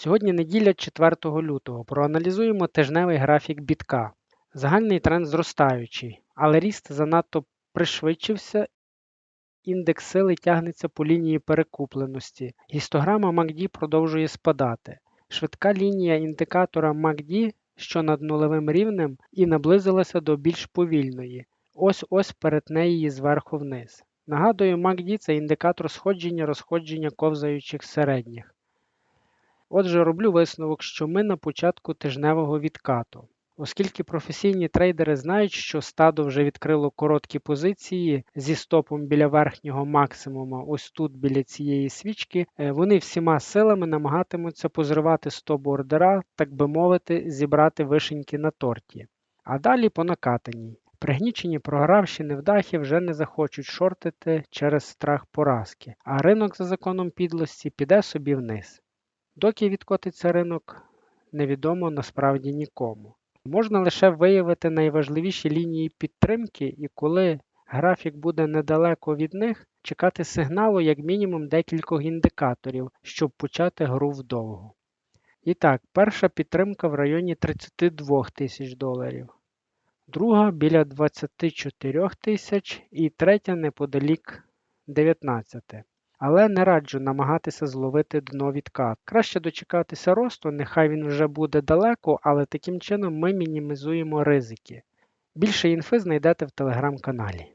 Сьогодні неділя 4 лютого. Проаналізуємо тижневий графік бітка. Загальний тренд зростаючий, але ріст занадто пришвидшився. Індекс сили тягнеться по лінії перекупленості. Гістограма MACD продовжує спадати. Швидка лінія індикатора MACD, що над нульовим рівнем, і наблизилася до більш повільної. Ось ось перетне її зверху вниз. Нагадую, MACD – це індикатор сходження розходження ковзаючих середніх. Отже, роблю висновок, що ми на початку тижневого відкату. Оскільки професійні трейдери знають, що стадо вже відкрило короткі позиції зі стопом біля верхнього максимума, ось тут біля цієї свічки, е, вони всіма силами намагатимуться позривати стоп ордера, так би мовити, зібрати вишеньки на торті. А далі по накатаній. Пригнічені програвші невдахи вже не захочуть шортити через страх поразки, а ринок за законом підлості піде собі вниз. Доки відкотиться ринок, невідомо насправді нікому. Можна лише виявити найважливіші лінії підтримки, і коли графік буде недалеко від них, чекати сигналу як мінімум декількох індикаторів, щоб почати гру вдовго. І так, перша підтримка в районі 32 тисяч доларів, друга біля 24 тисяч і третя неподалік 19. Але не раджу намагатися зловити дно відкат. Краще дочекатися росту, нехай він вже буде далеко, але таким чином ми мінімізуємо ризики. Більше інфи знайдете в телеграм-каналі.